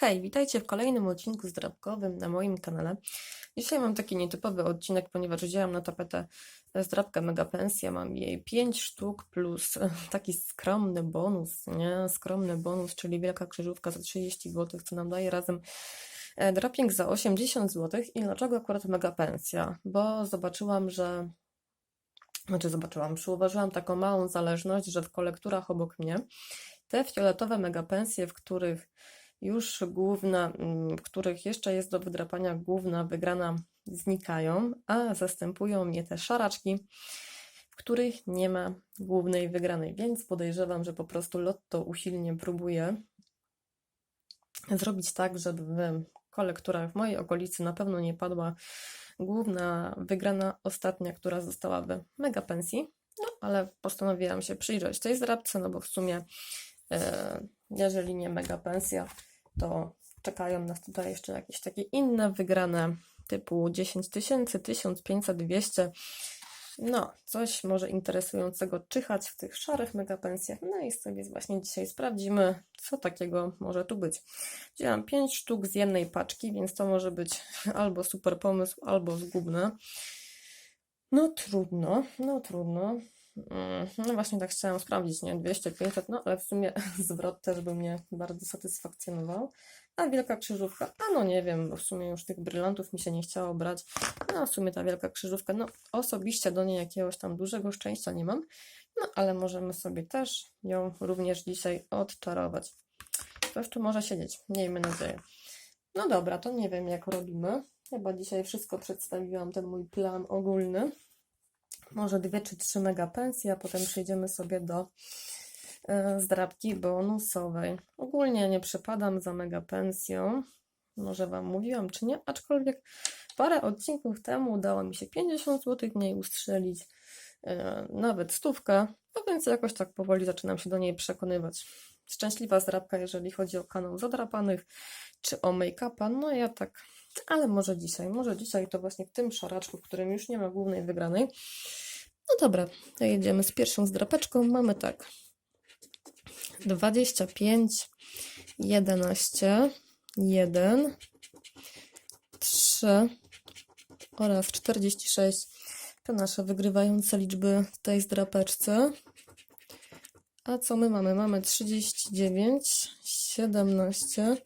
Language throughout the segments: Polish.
Hej, witajcie w kolejnym odcinku zdrabkowym na moim kanale. Dzisiaj mam taki nietypowy odcinek, ponieważ wzięłam na tapetę zdrabkę Mega Pensja. Mam jej 5 sztuk plus taki skromny bonus, nie? Skromny bonus, czyli wielka krzyżówka za 30 zł, co nam daje razem e, dropping za 80 zł. I dlaczego akurat Mega Pensja? Bo zobaczyłam, że znaczy zobaczyłam, przyuważyłam taką małą zależność, że w kolekturach obok mnie te fioletowe megapensje, w których już główna, mm, w których jeszcze jest do wydrapania główna wygrana, znikają, a zastępują je te szaraczki, w których nie ma głównej wygranej, więc podejrzewam, że po prostu Lotto usilnie próbuje zrobić tak, żeby w kolekturach w mojej okolicy na pewno nie padła główna wygrana ostatnia, która została w mega pensji. No, ale postanowiłam się przyjrzeć tej zdrabce, no bo w sumie, e, jeżeli nie mega pensja, to czekają nas tutaj jeszcze jakieś takie inne wygrane typu 10 tysięcy, 1500, 200. No, coś może interesującego czyhać w tych szarych megapensjach. No i sobie właśnie dzisiaj sprawdzimy, co takiego może tu być. Wzięłam 5 sztuk z jednej paczki, więc to może być albo super pomysł, albo zgubne. No trudno, no trudno. Mm, No właśnie tak chciałam sprawdzić, nie? 200, 500, no ale w sumie zwrot też by mnie bardzo satysfakcjonował. A wielka krzyżówka, a no nie wiem, bo w sumie już tych brylantów mi się nie chciało brać. No w sumie ta wielka krzyżówka, no osobiście do niej jakiegoś tam dużego szczęścia nie mam. No ale możemy sobie też ją również dzisiaj odczarować. Coś tu może siedzieć, miejmy nadzieję. No dobra, to nie wiem jak robimy. Chyba dzisiaj wszystko przedstawiłam, ten mój plan ogólny może dwie czy trzy mega pensje, a potem przejdziemy sobie do e, zdrabki bonusowej. Ogólnie nie przepadam za mega pensją, może Wam mówiłam czy nie, aczkolwiek parę odcinków temu udało mi się 50 zł w niej ustrzelić, e, nawet stówkę, no więc jakoś tak powoli zaczynam się do niej przekonywać. Szczęśliwa zdrabka, jeżeli chodzi o kanał zadrapanych, czy o make-upa, no ja tak, ale może dzisiaj, może dzisiaj to właśnie w tym szaraczku, w którym już nie ma głównej wygranej, no dobra, to jedziemy z pierwszą zdrapeczką. Mamy tak. 25, 11, 1, 3 oraz 46 to nasze wygrywające liczby w tej zdrapeczce. A co my mamy? Mamy 39, 17,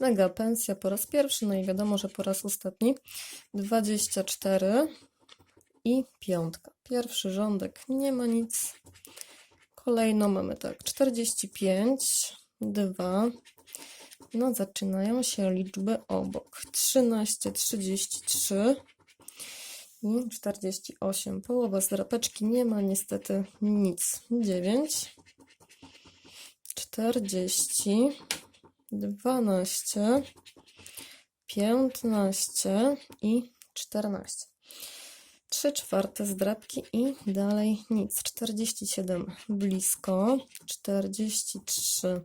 mega pensja po raz pierwszy, no i wiadomo, że po raz ostatni, 24 i piątka. Pierwszy rządek nie ma nic. Kolejno mamy tak 45, 2. No zaczynają się liczby obok. 13, 33 i 48. Połowa z drapeczki nie ma niestety nic. 9, 40, 12, 15 i 14. 3 czwarte zdrabki i dalej nic. 47 blisko, 43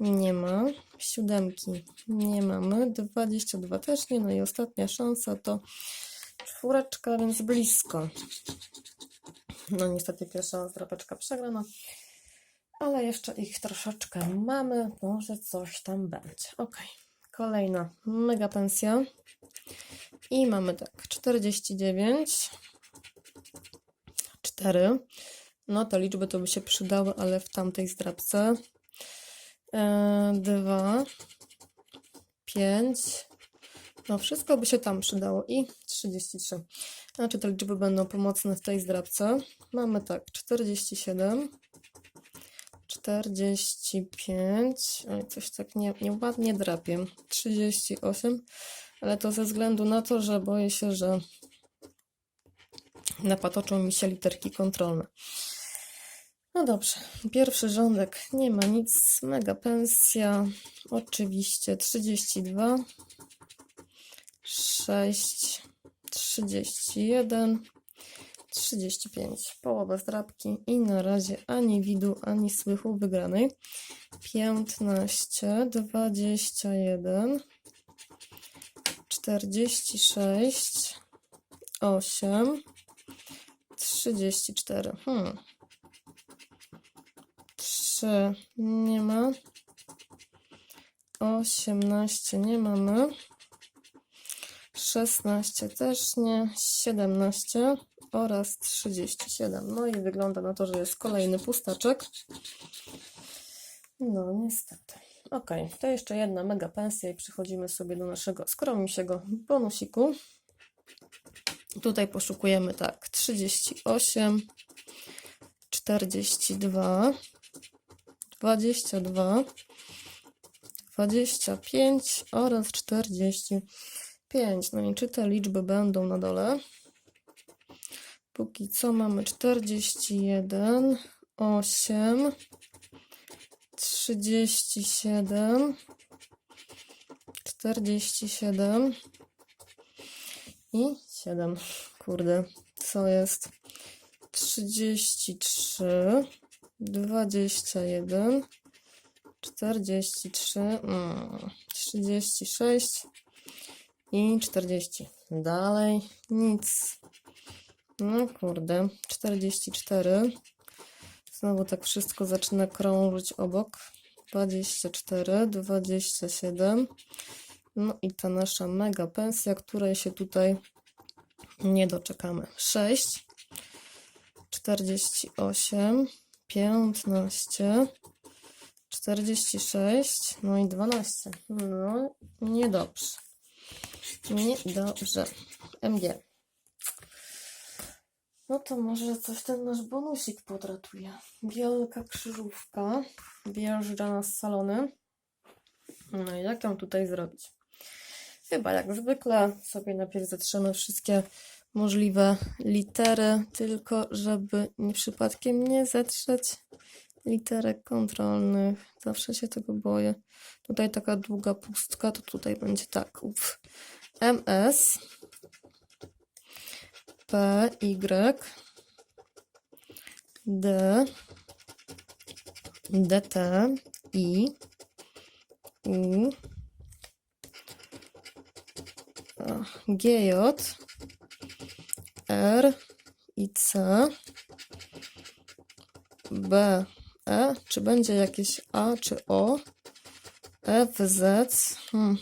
nie ma, siódemki nie mamy, 22 też nie, no i ostatnia szansa to czwóreczka, więc blisko. No niestety pierwsza zdrapeczka przegrana, ale jeszcze ich troszeczkę mamy, może coś tam będzie. Ok, kolejna mega pensja. I mamy tak, 49, 4. No te liczby to by się przydały, ale w tamtej zdrabce. 2, 5. No wszystko by się tam przydało. I 33. Znaczy te liczby będą pomocne w tej zdrabce. Mamy tak, 47, 45. Oj, coś tak nie, nieładnie drapie. 38 ale to ze względu na to, że boję się, że napatoczą mi się literki kontrolne. No dobrze, pierwszy rządek nie ma nic, mega pensja, oczywiście 32, 6, 31, 35, połowa zdrabki i na razie ani widu, ani słychu wygranej. 15, 21, 46, 8, 34. Hmm. 3 nie ma. 18 nie mamy. 16 też nie. 17 oraz 37. No i wygląda na to, że jest kolejny pustaczek. No, niestety. Ok, to jeszcze jedna mega pensja i przechodzimy sobie do naszego skromniejszego bonusiku. Tutaj poszukujemy tak, 38, 42, 22, 25 oraz 45. No i czy te liczby będą na dole? Póki co mamy 41, 8, 37, 47 i 7. Kurde, co jest? 33, 21, 43, mm, 36 i 40. Dalej nic. No kurde, 44. Znowu tak wszystko zaczyna krążyć obok. 24, 27. No i ta nasza mega pensja, której się tutaj nie doczekamy. 6, 48, 15, 46, no i 12. No, niedobrze. Niedobrze. MG. No to może coś ten nasz bonusik podratuje. Wielka krzyżówka wjeżdża na salony. No i jak ją tutaj zrobić? Chyba jak zwykle sobie najpierw zatrzemy wszystkie możliwe litery, tylko żeby nie przypadkiem nie zetrzeć literek kontrolnych. Zawsze się tego boję. Tutaj taka długa pustka, to tutaj będzie tak. Uf. MS P, Y, D, DT, I, U, GJ, R i C, B, E, czy będzie jakieś A czy O, F, Z, hmm.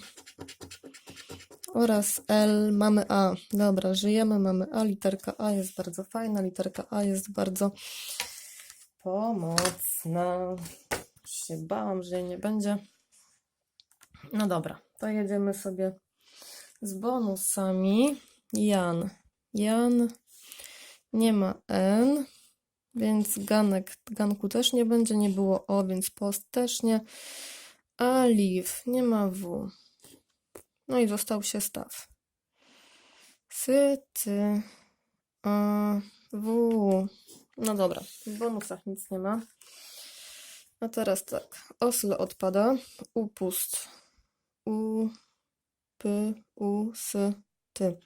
Oraz L, mamy A. Dobra, żyjemy, mamy A, literka A jest bardzo fajna, literka A jest bardzo pomocna. Się bałam, że jej nie będzie. No dobra, to jedziemy sobie z bonusami. Jan. Jan nie ma N, więc ganek, ganku też nie będzie, nie było O, więc post też nie. Alif nie ma W. No i został się staw. Sy, ty, a, W. No dobra, w bonusach nic nie ma. A teraz tak, osl odpada, upust, u, p, u, s, ty.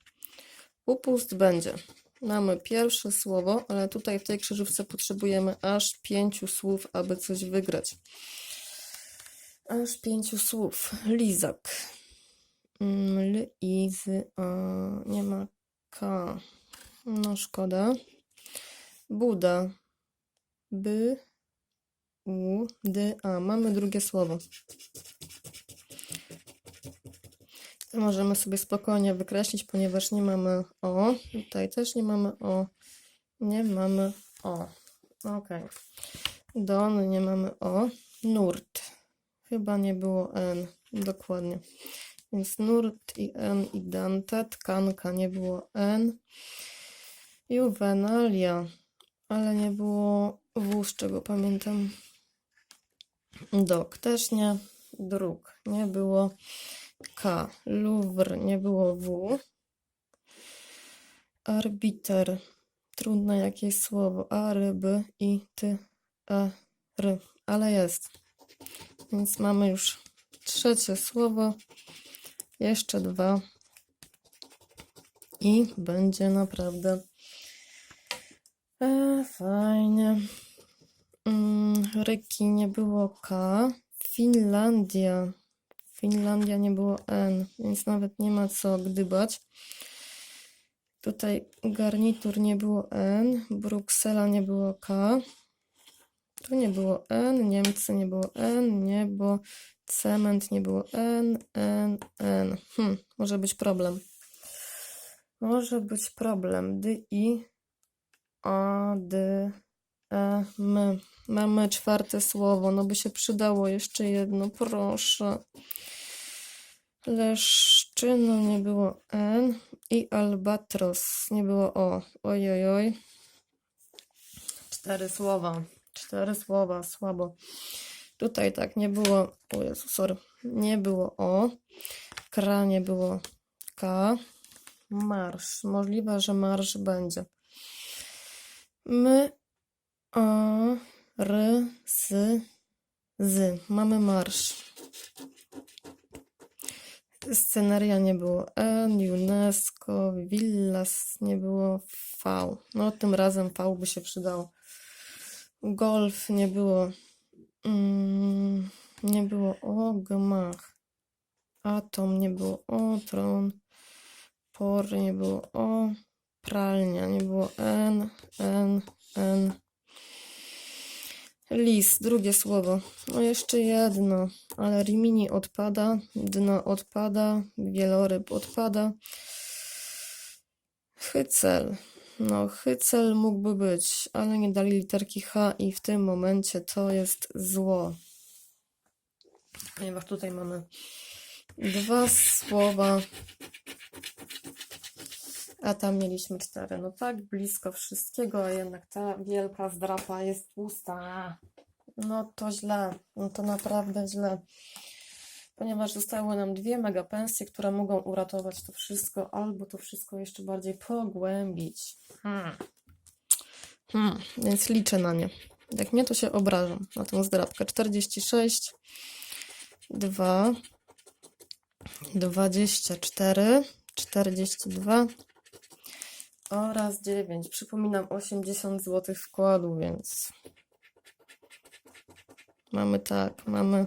Upust będzie. Mamy pierwsze słowo, ale tutaj w tej krzyżówce potrzebujemy aż pięciu słów, aby coś wygrać. Aż pięciu słów. Lizak. L, I, z, a, nie ma K. No szkoda. Buda. B, U, D, A. Mamy drugie słowo. Możemy sobie spokojnie wykreślić, ponieważ nie mamy O. Tutaj też nie mamy O. Nie mamy O. Ok. Don nie mamy O. Nurt. Chyba nie było N. Dokładnie. Więc nurt i N i Dante. Tkanka nie było N. Juvenalia. Ale nie było W, z czego pamiętam. Dok też nie. Druk nie było. K. Louvre nie było W. Arbiter. Trudne jakieś słowo. A, R, B, I, T, E, R. Ale jest. Więc mamy już trzecie słowo. Jeszcze dwa. I będzie naprawdę e, fajnie. Mm, Ryki nie było K. Finlandia. Finlandia nie było N, więc nawet nie ma co gdybać. Tutaj garnitur nie było N, Bruksela nie było K. Tu nie było N, Niemcy nie było N, niebo, cement nie było N, N, N. Hm, może być problem. Może być problem. D, I, A, D, E, M. Mamy czwarte słowo. No by się przydało jeszcze jedno, proszę. Leszczyno nie było N i albatros nie było O. Oj, oj, oj. Cztery słowa. Cztery słowa, słabo. Tutaj tak nie było. O Jezu, sorry. Nie było O. Kra nie było K. Marsz. Możliwe, że marsz będzie. My. O. R. S. Z. Mamy marsz. Scenaria nie było N, UNESCO, Villas nie było V. No tym razem V by się przydało. Golf nie było. Mm, nie było O, gmach. Atom nie było O, tron. Por nie było O. Pralnia nie było N, N, N. Lis, drugie słowo. No jeszcze jedno, ale Rimini odpada, dno odpada, wieloryb odpada. Hycel. No, hycel mógłby być, ale nie dali literki H i w tym momencie to jest zło. Ponieważ tutaj mamy dwa słowa, a tam mieliśmy cztery. No tak blisko wszystkiego, a jednak ta wielka zdrapa jest pusta. No to źle, no to naprawdę źle. Ponieważ zostały nam dwie megapensje, które mogą uratować to wszystko, albo to wszystko jeszcze bardziej pogłębić. Hmm. Hmm. Więc liczę na nie. Jak mnie to się obrażam na tą zdrabkę. 46, 2, 24, 42 oraz 9. Przypominam 80 zł wkładu, więc mamy tak, mamy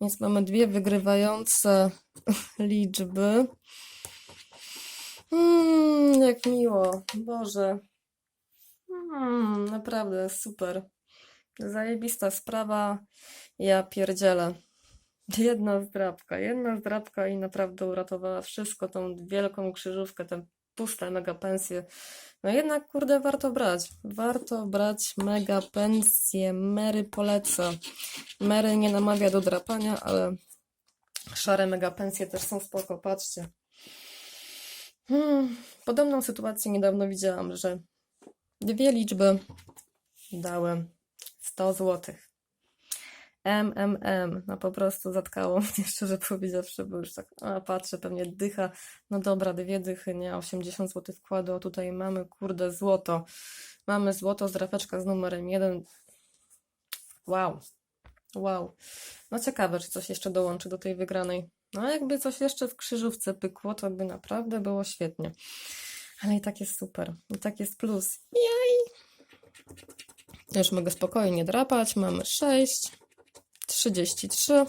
Więc mamy dwie wygrywające liczby. Mm, jak miło. Boże. Mm, naprawdę super. Zajebista sprawa. Ja pierdzielę. Jedna zdrabka, jedna zdrabka i naprawdę uratowała wszystko, tą wielką krzyżówkę, tę puste mega pensje. No jednak, kurde, warto brać. Warto brać mega pensje. Mary poleca. Mary nie namawia do drapania, ale szare mega pensje też są spoko, patrzcie. Hmm, podobną sytuację niedawno widziałam, że dwie liczby dały 100 złotych. MMM, no po prostu zatkało mnie, szczerze powiedziawszy, bo już tak, a patrzę, pewnie dycha, no dobra, dwie dychy, nie, 80 zł wkładu, a tutaj mamy, kurde, złoto, mamy złoto, zdrapeczka z numerem 1, wow, wow, no ciekawe, czy coś jeszcze dołączy do tej wygranej, no jakby coś jeszcze w krzyżówce pykło, to by naprawdę było świetnie, ale i tak jest super, i tak jest plus, jaj, już mogę spokojnie drapać, mamy 6, 33,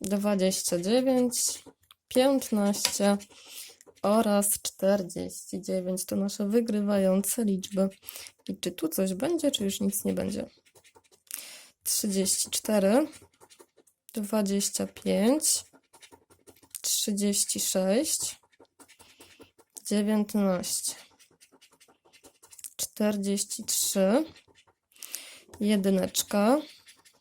29, 15 oraz 49. To nasze wygrywające liczby. I czy tu coś będzie, czy już nic nie będzie? 34, 25, 36, 19, 43, jedyneczka,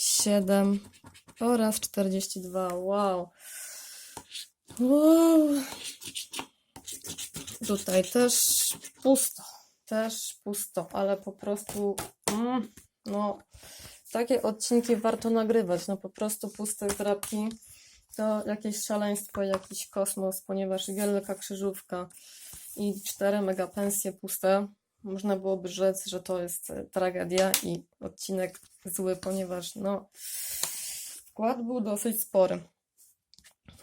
7 oraz 42. Wow. Wow. Tutaj też pusto. Też pusto, ale po prostu mm, no takie odcinki warto nagrywać. No po prostu puste zdrabki to jakieś szaleństwo, jakiś kosmos, ponieważ wielka krzyżówka i cztery megapensje puste. Można byłoby rzec, że to jest e, tragedia i odcinek zły, ponieważ no wkład był dosyć spory.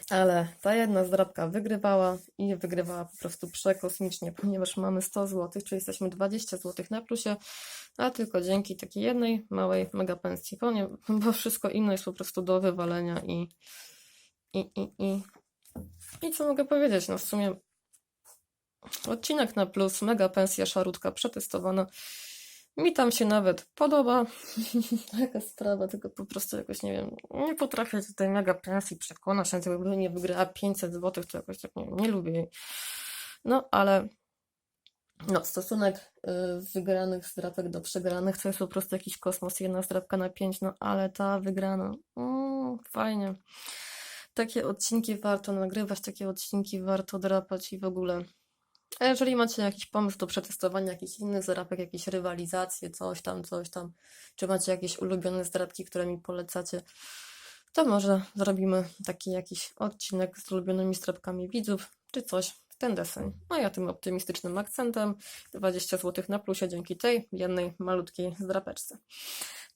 Ale ta jedna zdrabka wygrywała i wygrywała po prostu przekosmicznie, ponieważ mamy 100 zł, czyli jesteśmy 20 zł na plusie, a tylko dzięki takiej jednej małej megapensji, ponie- bo wszystko inne jest po prostu do wywalenia i i, i, i, i co mogę powiedzieć? No w sumie odcinek na plus, mega pensja, szarutka przetestowana. Mi tam się nawet podoba. Taka sprawa, tylko po prostu jakoś nie wiem, nie potrafię tutaj mega pensji przekonać, nawet jakby nie wygrała 500 zł, to jakoś tak nie, nie lubię. No ale no, stosunek y, wygranych zdrapek do przegranych to jest po prostu jakiś kosmos, jedna zdrapka na 5, no ale ta wygrana, mm, fajnie. Takie odcinki warto nagrywać, takie odcinki warto drapać i w ogóle. A jeżeli macie jakiś pomysł do przetestowania jakichś innych zdrapek, jakieś rywalizacje, coś tam, coś tam, czy macie jakieś ulubione zdrapki, które mi polecacie, to może zrobimy taki jakiś odcinek z ulubionymi zdrapkami widzów, czy coś w ten deseń. No ja tym optymistycznym akcentem 20 zł na plusie dzięki tej jednej malutkiej zdrapeczce.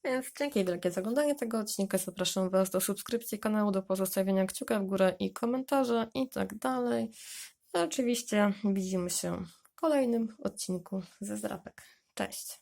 Więc dzięki wielkie za oglądanie tego odcinka. Zapraszam Was do subskrypcji kanału, do pozostawienia kciuka w górę i komentarza i tak dalej. Oczywiście widzimy się w kolejnym odcinku ze zdrapek. Cześć!